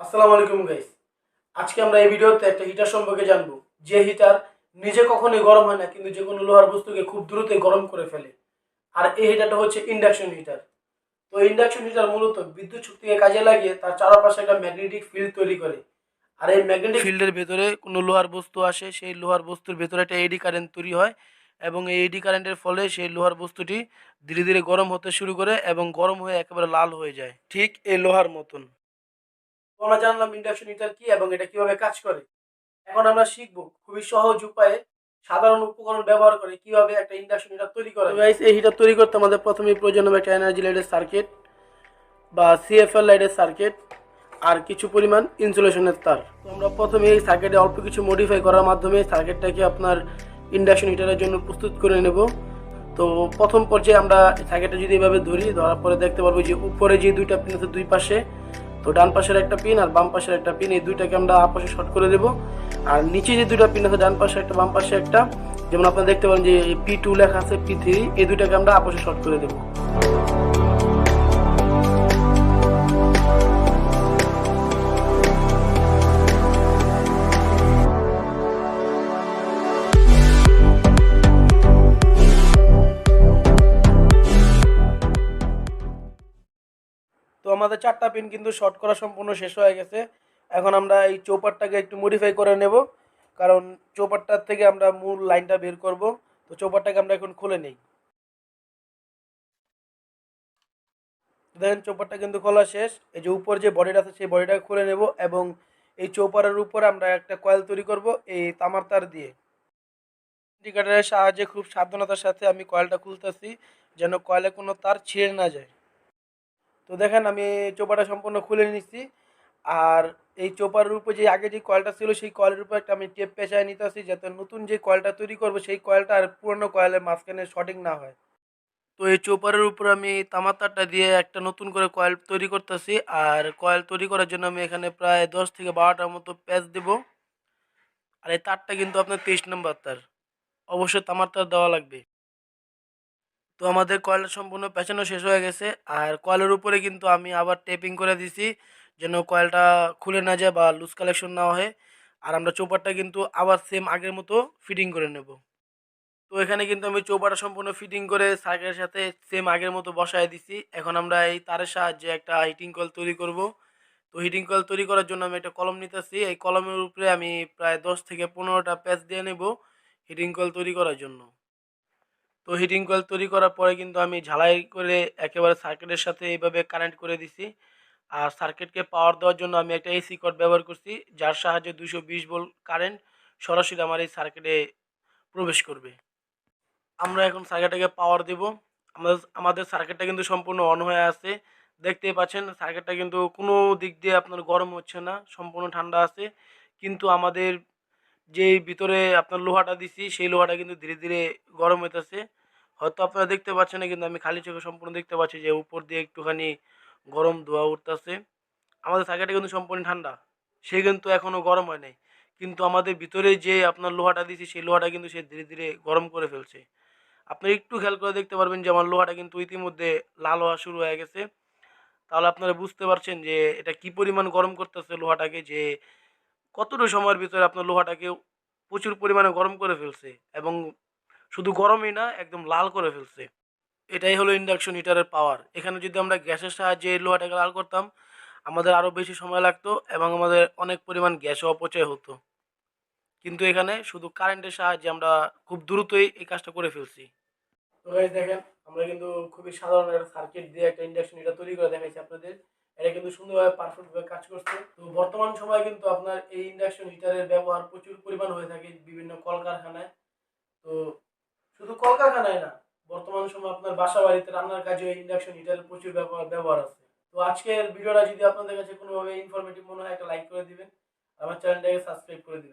আসসালামু আলাইকুম গাইস আজকে আমরা এই ভিডিওতে একটা হিটার সম্পর্কে জানব। যে হিটার নিজে কখনোই গরম হয় না, কিন্তু যে কোনো লোহার বস্তুকে খুব দ্রুতই গরম করে ফেলে। আর এই হিটারটা হচ্ছে ইন্ডাকশন হিটার তো ইন্ডাকশন হিটার মূলত বিদ্যুৎ শক্তিকে কাজে লাগিয়ে তার চারপাশে একটা ম্যাগনেটিক ফিল্ড তৈরি করে। আর এই ম্যাগনেটিক ফিল্ডের ভেতরে কোনো লোহার বস্তু আসে, সেই লোহার বস্তুর ভেতরে একটা এডি কারেন্ট তৈরি হয় এবং এই এডি কারেন্টের ফলে সেই লোহার বস্তুটি ধীরে ধীরে গরম হতে শুরু করে এবং গরম হয়ে একেবারে লাল হয়ে যায়। ঠিক এই লোহার মতন। আমরা জানলাম ইন্ডাকশন হিটার কি এবং এটা কীভাবে কাজ করে। এখন আমরা শিখব খুবই সহজ উপায়ে সাধারণ উপকরণ ব্যবহার করে কীভাবে একটা ইন্ডাকশন হিটার তৈরি করা যায়। এই হিটার তৈরি করতে আমাদের প্রথমেই প্রয়োজন হবে একটা এনার্জি লাইটের সার্কিট বা সিএফএল লাইটের সার্কিট আর কিছু পরিমাণ ইনসুলেশনের তার। তো আমরা প্রথমে এই সার্কিটে অল্প কিছু মডিফাই করার মাধ্যমে সার্কিটটাকে আপনার ইন্ডাকশন হিটারের জন্য প্রস্তুত করে নেব। তো প্রথম পর্যায়ে আমরা সার্কিটটা যদি এভাবে ধরি ধরার পরে দেখতে পারব যে উপরে যে দুইটা পিন আছে দুই পাশে তো ডান পাশের একটা পিন আর বাম পাশের একটা পিন এই দুইটাকে আমরা আপসে শর্ট করে দেব। আর নিচে যে দুইটা পিন আছে, ডান পাশে একটা, বাম পাশে একটা, যেমন আপনারা দেখতে পারেন যে পি টু লেখা আছে পি থ্রি এই দুইটাকে আমরা আপসে শর্ট করে দেবো। আমাদের চারটা পিন কিন্তু শর্ট করা সম্পূর্ণ শেষ হয়ে গেছে। এখন আমরা এই চৌপাটটাকে একটু মডিফাই করে নেব। কারণ চৌপাটটার থেকে আমরা মূল লাইনটা বের করব। তো চৌপাটটাকে আমরা এখন খুলে নেই। দেখেন চৌপাটটা কিন্তু খোলা শেষ। এই যে উপর যে বডিটা আছে, সেই বডিটাকে খুলে নেব এবং এই চৌপারের উপরে আমরা একটা কয়েল তৈরি করব এই তামার তার দিয়ে। ইন্ডিকেটারের সাহায্যে খুব সাবধানতার সাথে আমি কয়েলটা খুলতেছি, যেন কয়েলে কোনো তার ছিঁড়ে না যায়। তো দেখেন আমি চোপাটা সম্পূর্ণ খুলে নিচ্ছি। আর এই চোপার উপর যে আগে যে কয়েলটা ছিল, সেই কয়েলের উপর একটা আমি টেপ পেঁচায় নিতেছি যাতে নতুন যে কয়েলটা তৈরি করব, সেই কয়েলটা আর পুরনো কয়েলের মাঝখানে শর্টিং না হয়। তো এই চোপারের উপর আমি তামার তারটা দিয়ে একটা নতুন করে কয়েল তৈরি করতেছি। আর কয়েল তৈরি করার জন্য আমি এখানে প্রায় দশ থেকে বারোটার মতো প্যাচ দেব। আর এই তারটা কিন্তু আপনার তেইশ নম্বর তার। অবশ্যই তামার তার দেওয়া লাগবে। তো আমাদের কয়েলটা সম্পূর্ণ পেঁচানো শেষ হয়ে গেছে। আর কয়েলের উপরে কিন্তু আমি আবার টেপিং করে দিছি, যেন কয়েলটা খুলে না যায় বা লুজ কালেকশন না হয়। আর আমরা চৌপাটটা কিন্তু আবার সেম আগের মতো ফিটিং করে নেব। তো এখানে কিন্তু আমি চৌপাটা সম্পূর্ণ ফিটিং করে সার্কেলের সাথে সেম আগের মতো বসায় দিছি। এখন আমরা এই তারের সাহায্যে একটা হিটিং কল তৈরি করব। তো হিটিং কল তৈরি করার জন্য আমি একটা কলম নিতেছি। এই কলমের উপরে আমি প্রায় দশ থেকে পনেরোটা প্যাচ দিয়ে নেব হিটিং কল তৈরি করার জন্য। তো হিটিং কয়েল তৈরি করার পরে কিন্তু আমি ঝালাই করে একেবারে সার্কিটের সাথে এইভাবে কানেক্ট করে দিছি। আর সার্কিটকে পাওয়ার দেওয়ার জন্য আমি একটা এসি কট ব্যবহার করছি, যার সাহায্যে দুশো বিশ ভোল্ট কারেন্ট সরাসরি আমার এই সার্কিটে প্রবেশ করবে। আমরা এখন সার্কিটটাকে পাওয়ার দেব। আমাদের আমাদের সার্কিটটা কিন্তু সম্পূর্ণ অন হয়ে আছে। দেখতেই পাচ্ছেন সার্কিটটা কিন্তু কোনো দিক দিয়ে আপনার গরম হচ্ছে না, সম্পূর্ণ ঠান্ডা আছে। কিন্তু আমাদের যে ভিতরে আপনার লোহাটা দিছি, সেই লোহাটা কিন্তু ধীরে ধীরে গরম হইতেছে। হয়তো আপনারা দেখতে পাচ্ছেন না, কিন্তু আমি খালি চোখে সম্পূর্ণ দেখতে পাচ্ছি যে উপর দিয়ে একটুখানি গরম ধোয়া উঠতেছে। আমাদের সার্কিটটা কিন্তু সম্পূর্ণ ঠান্ডা, সে কিন্তু এখনও গরম হয় নাই। কিন্তু আমাদের ভিতরে যে আপনার লোহাটা দিয়েছি সেই লোহাটা কিন্তু সে ধীরে ধীরে গরম করে ফেলছে। আপনি একটু খেয়াল করে দেখতে পারবেন যে আমার লোহাটা কিন্তু ইতিমধ্যে লাল হওয়া শুরু হয়ে গেছে। তাহলে আপনারা বুঝতে পারছেন যে এটা কি পরিমাণ গরম করতেছে লোহাটাকে, যে কতটুকু সময়ের ভিতরে আপনার লোহাটাকে প্রচুর পরিমাণে গরম করে ফেলছে এবং শুধু গরমই না, একদম লাল করে ফেলছে। এটাই হলো ইন্ডাকশন হিটারের পাওয়ার এখানে যদি আমরা গ্যাসের সাহায্যে লোহাটাকে লাল করতাম, আমাদের আরও বেশি সময় লাগতো এবং আমাদের অনেক পরিমাণ গ্যাসও অপচয় হতো। কিন্তু এখানে শুধু কারেন্টের সাহায্যে আমরা খুব দ্রুতই এই কাজটা করে ফেলছি। তো দেখেন, আমরা কিন্তু খুবই সাধারণ একটা সার্কিট দিয়ে একটা ইন্ডাকশন হিটার তৈরি করে দেখাইছি আপনাদের। এটা কিন্তু সুন্দরভাবে পারফেক্টভাবে কাজ করছে। তো বর্তমান সময়ে কিন্তু আপনার এই ইন্ডাকশন হিটারের ব্যবহার প্রচুর পরিমাণ হয়ে থাকে বিভিন্ন কলকারখানায়। তো শুধু কলকারখানায় না, বর্তমান সময় আপনার বাসা বাড়িতে রান্নার কাজে ইন্ডাকশন হিটারের প্রচুর ব্যবহার ব্যবহার আছে। তো আজকের ভিডিওটা যদি আপনাদের কাছে কোনোভাবে ইনফরমেটিভ মনে হয়, একটা লাইক করে দিবেন। আমার চ্যানেলটাকে সাবস্ক্রাইব করে দিবেন।